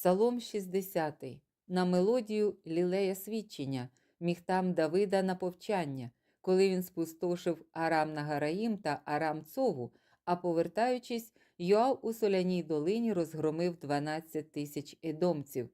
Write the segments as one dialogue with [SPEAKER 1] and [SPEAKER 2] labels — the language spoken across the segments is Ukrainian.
[SPEAKER 1] Псалом 60 на мелодію лілея свідчення, міхтам Давида на повчання, коли він спустошив Арам Нагараїм та Арам Цову, а повертаючись, Йоав у соляній долині розгромив 12 тисяч едомців.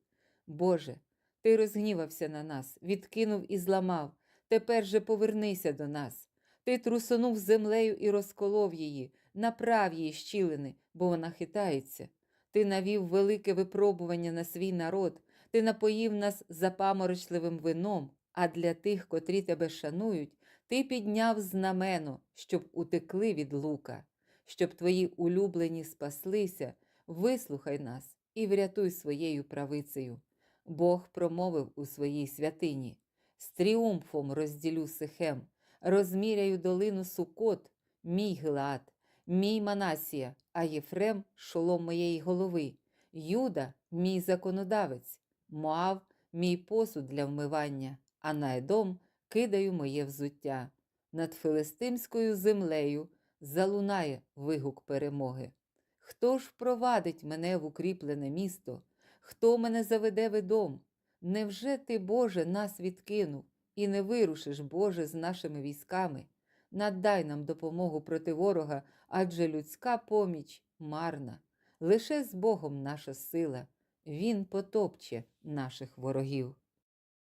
[SPEAKER 1] Боже, ти розгнівався на нас, відкинув і зламав. Тепер же повернися до нас. Ти трусонув землею і розколов її, направ її щілини, бо вона хитається. Ти навів велике випробування на свій народ, ти напоїв нас запаморочливим вином, а для тих, котрі тебе шанують, ти підняв знамено, щоб утекли від лука, щоб твої улюблені спаслися, вислухай нас і врятуй своєю правицею. Бог промовив у своїй святині: з тріумфом розділю сихем, розміряю долину сукот, мій Гилаад, мій Манасія, а Єфрем шолом моєї голови, Юда, мій законодавець, Моав, мій посуд для вмивання, а на Едом кидаю моє взуття. Над филистимською землею залунає вигук перемоги. Хто ж впровадить мене в укріплене місто? Хто мене заведе в Едом? Невже ти, Боже, нас відкинув і не вирушиш, Боже, з нашими військами? Надай нам допомогу проти ворога, адже людська поміч марна. Лише з Богом наша сила, Він потопче наших ворогів.